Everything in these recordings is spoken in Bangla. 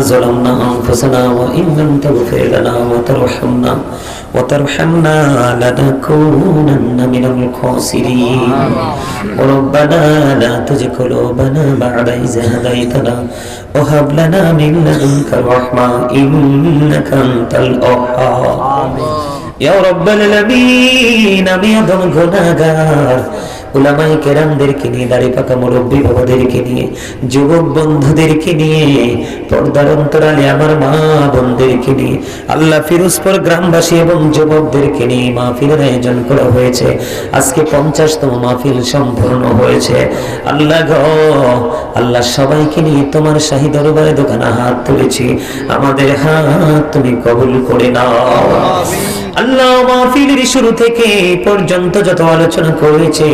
ظلمنا أنفسنا وإن لم تغفر لنا وترحمنا وترحمنا لنكونن من الخاسرين ربنا لا تزغ قلوبنا بعد إذ هديتنا وهب لنا من لدنك الرحمة إنك أنت الوهاب ইয়া রব্বাল আলামিন আমি আদম গুনাহগার উলামায়ে কেরামদেরকে নিয়ে দাঁড়িয়ে পাকা মুরব্বী বাবাদেরকে নিয়ে, যুবক বন্ধুদেরকে নিয়ে, পর্দার অন্তরালে আমার মা বোনদেরকে নিয়ে, আল্লাহ ফিরোজপুর গ্রামবাসী এবং যুবকদেরকে নিয়ে মাহফিলের আয়োজন করা হয়েছে। আজকে পঞ্চাশতম মাহফিল সম্পূর্ণ হয়েছে। আল্লাহ গ, আল্লাহ সবাইকে নিয়ে তোমার শাহী দরবারে দোকানে হাত তুলেছি। আমাদের হাত তুমি কবুল করে নাও। আল্লাহ মাহফিলের শুরু থেকে পর্যন্ত যত আলোচনা করেছে,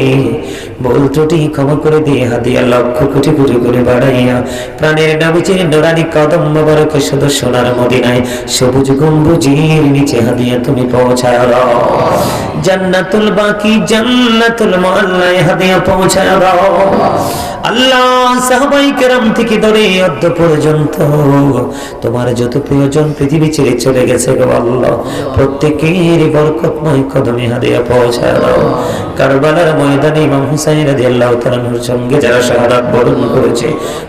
বল ত্রুটি ক্ষমা করে দিয়ে হাদিয়া লক্ষ কোটি কোটি করে বাড়াইয়া প্রাণের নাবিচের নোরানি কদম মোবারকে শুধু সোনার মদিনায় সবুজ গম্বুজির নিচে হাদিয়া তুমি পৌঁছায় জান্নাতুল বাকি জান্নাতুল মোয়াল্লায় হাদিয়া পৌঁছায়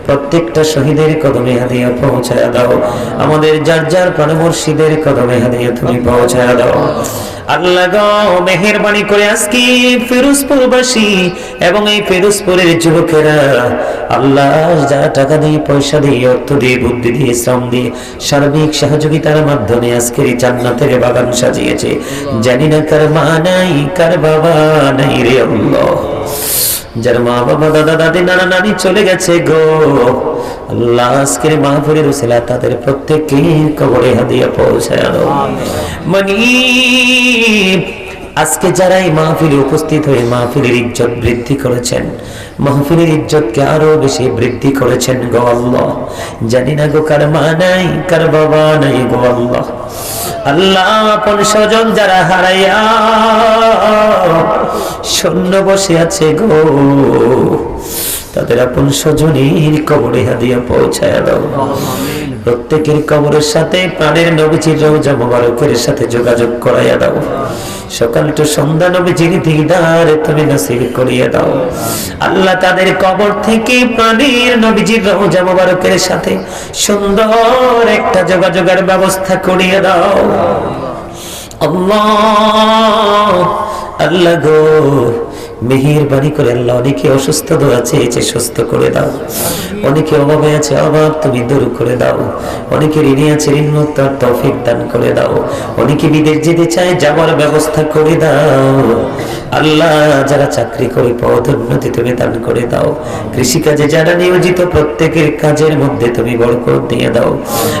প্রত্যেকটা শহীদের কদমে হাদিয়া পৌঁছায় দাও। আমাদের যার যার প্রাণমর্শীদের কদমে হাদিয়া তুমি পৌঁছায় দাও। আল্লাহ মেহেরবানি করে আজকে ফিরোজপুরবাসী এবং এই ফিরোজপুরের যুবকেরা আল্লাহ যারা টাকা দিয়ে, পয়সা দিয়ে, অর্থ দিয়ে, বুদ্ধি দিয়ে, শ্রম দিয়ে সার্বিক সহযোগিতার মাধ্যমে আজকের এই বাগান সাজিয়েছে। জানি না কার মা নাই, কার বাবা নাই রে যার মা বাবা, দাদা, দাদি, নানা, নানি চলে গেছে গো। আল্লাহ মাহফিলের উসিলা তাদের প্রত্যেককে কবরে হাদিয়া পৌঁছায় মানি আজকে যারা এই মাহফিলে উপস্থিত হয়ে মাহফিলের ইজ্জত বৃদ্ধি করেছেন, মাহফিলের ইজ্জতকে আরও বেশি বৃদ্ধি করেছেন গো আল্লাহ। জানি না গো কার মা নাই, কার বাবা নাই গো আল্লাহ। আল্লাহ আপন স্বজন যারা হারাইয়া শূন্য বসে আছে গো, তাদের আপন স্বজনের কবরে হাদিয়া পৌঁছায় দাও। প্রত্যেকের কবরের সাথে প্রাণের নবীজির রোজা মোবারকের সাথে যোগাযোগ করাইয়া দাও। সকাল টু সন্ধ্যা নবীজির দিদার, তুমি নসিব করিয়ে দাও। আল্লাহ তাদের কবর থেকে পানির নবীজির রোজা মোবারকের সাথে সুন্দর একটা যোগাযোগের ব্যবস্থা করিয়ে দাও। আল্লাহ আল্লাহ গো মেহেরবানি করে আল্লাহ, অনেকে অসুস্থ দোয়া চেয়েছে, সুস্থ করে দাও। অনেকে অভাবে আছে, অভাব তুমি দূর করে দাও। অনেকে ঋণে আছে, ঋণ মুক্ত আর তৌফিক দান করে দাও। অনেকে বিদেশ যেতে চায়, যাওয়ার ব্যবস্থা করে দাও। আল্লাহ, যারা চাকরি করে পদোন্নতি তুমি দান করে দাও। কৃষিকাজে যারা নিয়োজিত, প্রত্যেকের কাজের মধ্যে তুমি বড় বরকত দিয়ে দাও।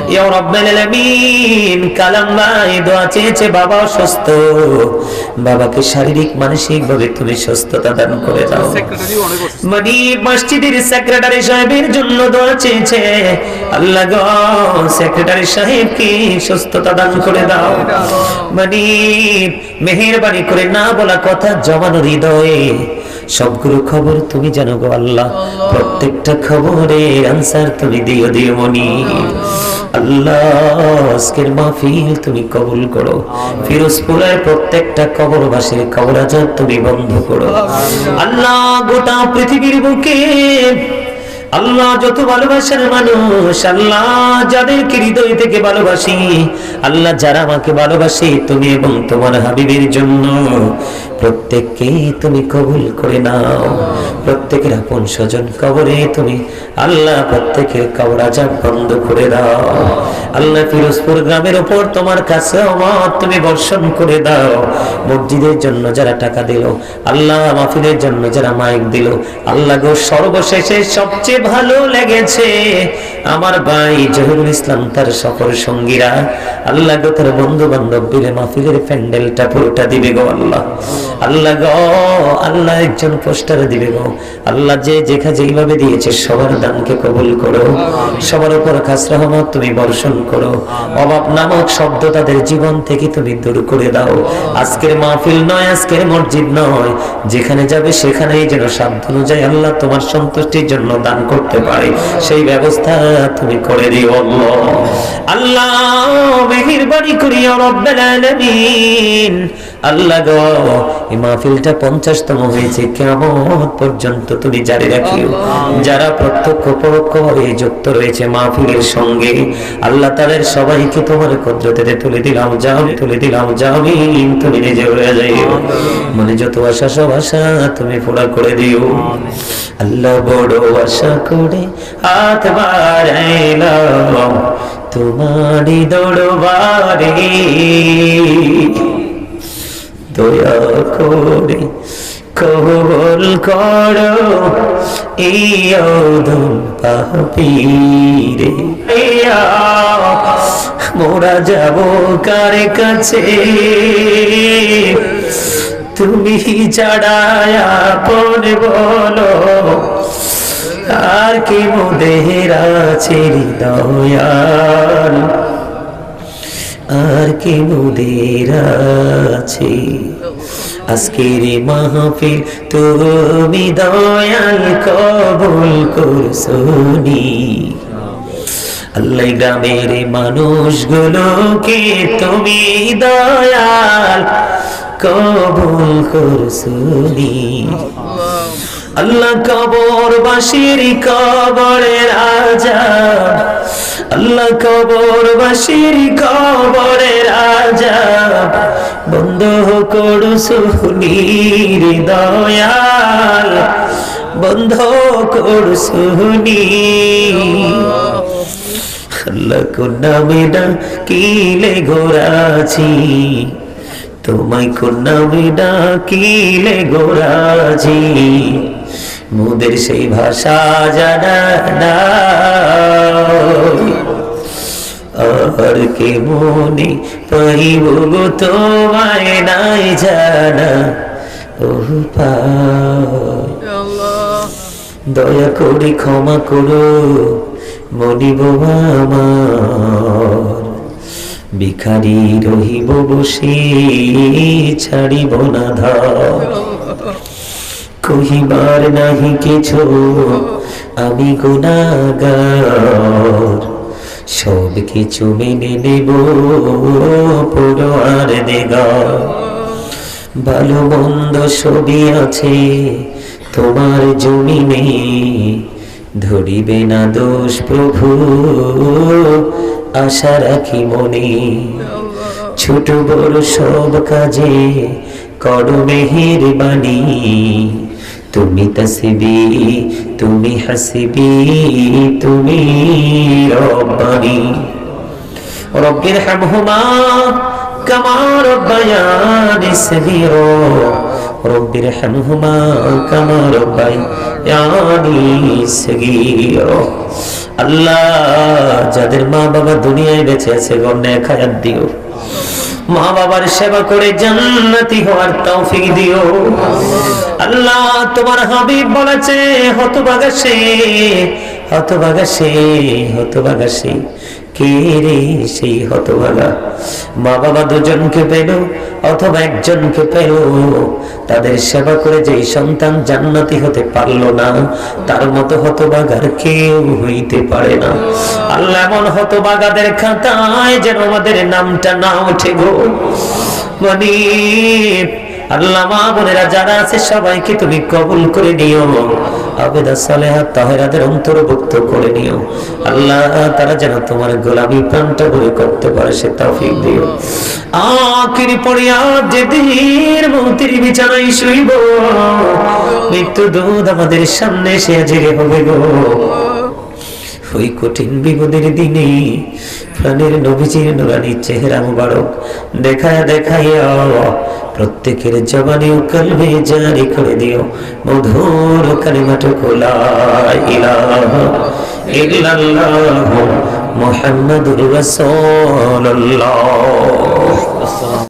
ইয়া আলামিন, কালাম ভাই দোয়া চেয়েছে, বাবা অসুস্থ। বাবাকে শারীরিক মানসিক ভাবে তুমি সুস্থতা দান করে দাও। মানে মসজিদের সেক্রেটারি সাহেবের জন্য দোয়া চেয়েছে। আল্লাহ গো সেক্রেটারি সাহেবকে সুস্থতা দান করে দাও। মানে মেহেরবানি করে না বলা কথা জমানো হৃদয়ে। সবগুলো খবর তুমি জানো গো আল্লাহ। প্রত্যেকটা খবরের আনসার তুমি দিও দিও মনি আল্লাহ আজকের মাহফিল তুমি কবুল করো। ফিরোজপুরের প্রত্যেকটা কবরবাসীর কবর তুমি বন্ধ করো। আল্লাহ গোটা পৃথিবীর বুকে আল্লাহ যত ভালোবাসার মানুষ আল্লাহ যাদেরকে হৃদয় থেকে ভালোবাসি আল্লাহ যারা আমাকে ভালোবাসে তুমি এবং তোমার হাবিবের জন্য। প্রত্যেককে তুমি কবুল করে নাও। প্রত্যেকের আপন স্বজন কবরে তুমি আল্লাহ প্রত্যেকের কবর আজাব বন্ধ করে দাও। আল্লাহ ফিরোজপুর গ্রামের ওপর তোমার কাছে অমত তুমি বর্ষণ করে দাও। মসজিদের জন্য যারা টাকা দিল, আল্লাহ মাহফিলের জন্য যারা মাইক দিল, আল্লাহ গো সর্বশেষে সবচেয়ে ভালো লেগেছে। আমার ভাই জহিরুল ইসলাম তার সকল সঙ্গীরা, আল্লাহ গো তার বন্ধু বান্ধব বিলে মাহফিলের প্যান্ডেলটা পুরোটা দিবে গো আল্লাহ। আল্লাহ গো আল্লাহ একজন পোস্টার দিবে গো। আল্লাহ যে যেখা যেইভাবে দিয়েছে সবার দানকে কবুল করো। সবার উপর খাস রহমত তুমি বর্ষণ করো। অভাব নামক শব্দ তাদের জীবন থেকে তুমি দূর করে দাও। আজকের মাহফিল নয় আজকের মসজিদ নয়। যেখানে যাবে সেখানেই যেন সাধ্য অনুযায়ী আল্লাহ তোমার সন্তুষ্টির জন্য দান করতে পারে। সেই ব্যবস্থা তুমি করে দিও আল্লাহ। মেহেরবানি করিও রব্বাল আলামিন। আল্লাহ গো এই মাহফিলটা পঞ্চাশতম হয়েছে কেমন পর্যন্ত তুমি জারি রাখিও। যারা প্রত্যক্ষ পরোক্ষভাবে যুক্ত রয়েছে মাহফিলের সঙ্গে আল্লাহ তাদের সবাইকে তোমার কদ্রতে তুলে দিলাম যাও তুলে দিলাম যাও তুমি নিজে হয়ে যাইও। মনে যত আশা সব আশা তুমি পুরা করে দিও। আল্লাহ বড় আশা করে হাত বাড়াইলাম তোমারই দরবারে। দয়া করে কবল করো পাপীরে। মোরা যাব কার কাছে? তুমি ছাড়ায়া পন বলো, আর কি মোদের আছে দয়াল আর কি মোদের আছে? আজকের মাহফিল তুমি দয়াল কবুল করছনি আল্লাহ গ্রামের মানুষগুলোকে তুমি দয়াল কবুল করছনি আল্লাহ কবর বাসির কবরের রাজা। আল্লাহ কবর বাসির কবরের রাজা। বন্ধ করু সুনির দয়াল। বন্ধ করু সুনি আল্লাহ কন্যা মেডা কিলে গোরাছি তোমায় কন্যা মেডা কিলে গোরাজি মোদের সেই ভাষা জানা। আর কে মনে পাইব তোমায় নাই জানা? ও দয়া করে ক্ষমা করো মনিব আমার। ভিখারি রহিব বসে, ছাড়িব না ধর। কহিবার নাহি কিছু। আমি গুণাগার, সব কিছু মেনে নেব পুরো আর দেগা ভালো মন্দ সবই আছে তোমার জমি জমিনে, ধরিবে না দোষ প্রভু, আশা রাখি মনে। ছোট বড় সব কাজে করো মেহের বাণী তুমি তসবি, তুমি হাসিবি, তুমি রব্বানি। রব্বির হামহুমা কামা রব্বায়ানি সগীরা। রব্বির হামহুমা কামা রব্বায়ানি সগীরা। আল্লাহ, যাদের মা বাবা দুনিয়ায় বেঁচে আছে গণ্যে খায়াত দিও। মা বাবার সেবা করে জান্নাতি হওয়ার তৌফিক দিও। আল্লাহ তোমার হাবিব বলেছে, হতভাগা সে হতভাগা সে হতভাগা সে। কে রে সেই হতভাগা? মা বাবা দুজনকে পেল, অথবা একজনকে পেল, তাদের সেবা করে যেই সন্তান জান্নাতি হতে পারল না, তার মতো হতভাগার কেউ হইতে পারে না। আল্লাহ এমন হতভাগাদের খাতায় যেন আমাদের নামটা না ওঠে গো। মানে আল্লাহ মা বোনেরা যারা আছে, সবাইকে তুমি কবুল করে নিও। আবেদা সালেহা তাহেরাদের অন্তর্ভুক্ত করে নিও। আল্লাহ তারা যেন তোমার প্রাণটা করতে পারে, সে তৌফিক দিও। আখিরি পড়িয়া যেদিন বিছানায় শুইব, মৃত্যু দুধ আমাদের সামনে সে জেগে হবে গো। ওই কঠিন বিপদের দিনে প্রাণের নবীজির নুরানি চেহারা মুবারক। দেখায় দেখাইয়া প্রত্যেকের জবানে কলবে জারি করে দিও। মধুর কালিমাটুকু লা ইলাহা ইল্লাল্লাহ মুহাম্মাদুর রাসূলুল্লাহ।